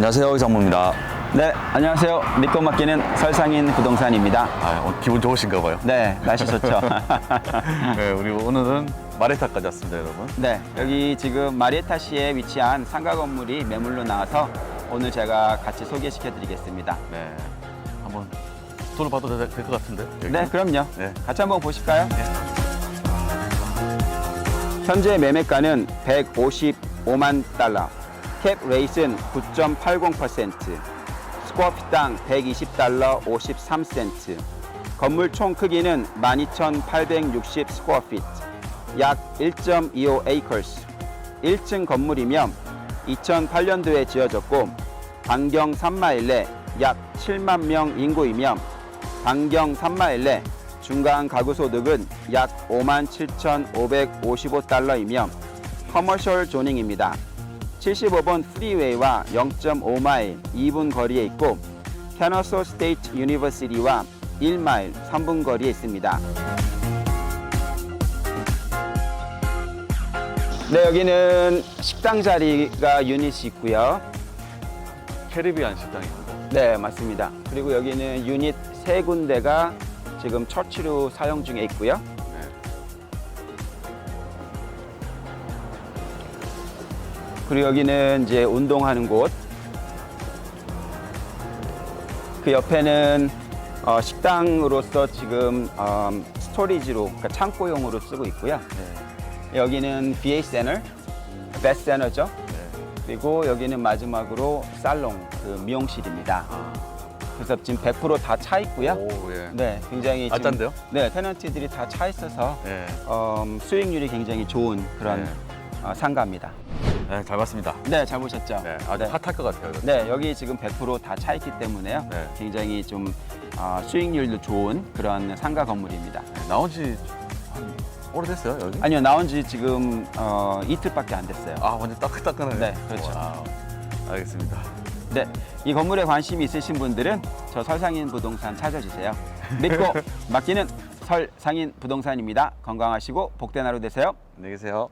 안녕하세요 이상무입니다. 네, 안녕하세요. 믿고 맡기는 설상인 부동산입니다. 아, 오늘 기분 좋으신가 봐요. 네, 날씨 좋죠. 네, 우리 오늘은 마레타까지 왔습니다, 여러분. 네, 여기 지금 마리에타시에 위치한 상가 건물이 매물로 나와서 오늘 제가 같이 소개시켜 드리겠습니다. 네, 한번 돈을 봐도 될 것 같은데. 여기? 네, 그럼요. 네. 같이 한번 보실까요? 현재 매매가는 155만 달러, 캡 레이스는 9.80%, 스코어피당 120달러 53센트, 건물 총 크기는 12,860 스코어피트, 약 1.25 에이커스, 1층 건물이며 2008년도에 지어졌고 반경 3마일에 약 7만 명 인구이며 반경 3마일에 중간 가구 소득은 약 5만 7,555달러이며 커머셜 조닝입니다. 75번 프리웨이와 0.5마일 2분 거리에 있고 캐너소 스테이트 유니버시티와 1마일 3분 거리에 있습니다. 네, 여기는 식당 자리가 유닛이 있고요. 캐리비안 식당입니다. 네, 맞습니다. 그리고 여기는 유닛 세 군데가 지금 처치로 사용 중에 있고요. 그리고 여기는 이제 운동하는 곳. 그 옆에는 어, 식당으로서 지금 음, 스토리지로, 그러니까 창고용으로 쓰고 있고요. 네. 여기는 BA 베스트 세너죠. 네. 그리고 여기는 마지막으로 살롱, 그 미용실입니다. 아, 그래서 지금 100%다 차 있고요. 오, 예. 네, 굉장히 지금- 아짠데요? 네, 테넌트들이 다 차 있어서 네. 음, 수익률이 굉장히 좋은 그런 네. 어, 상가입니다. 네, 잘 봤습니다. 네, 잘 보셨죠? 네, 아주 네. 핫할 것 같아요. 네, 여기 지금 100%다 차 있기 때문에요. 네. 굉장히 좀 어, 수익률도 좋은 그런 상가 건물입니다. 네, 나온 지 한, 오래됐어요, 여기? 아니요, 나온 지 지금 어, 이틀밖에 안 됐어요. 아, 완전 따끈따끈하네. 네, 그렇죠. 와우. 알겠습니다. 네, 이 건물에 관심이 있으신 분들은 저 설상인 부동산 찾아주세요. 믿고 맡기는 설상인 부동산입니다. 건강하시고 복된 하루 되세요. 안녕히 계세요.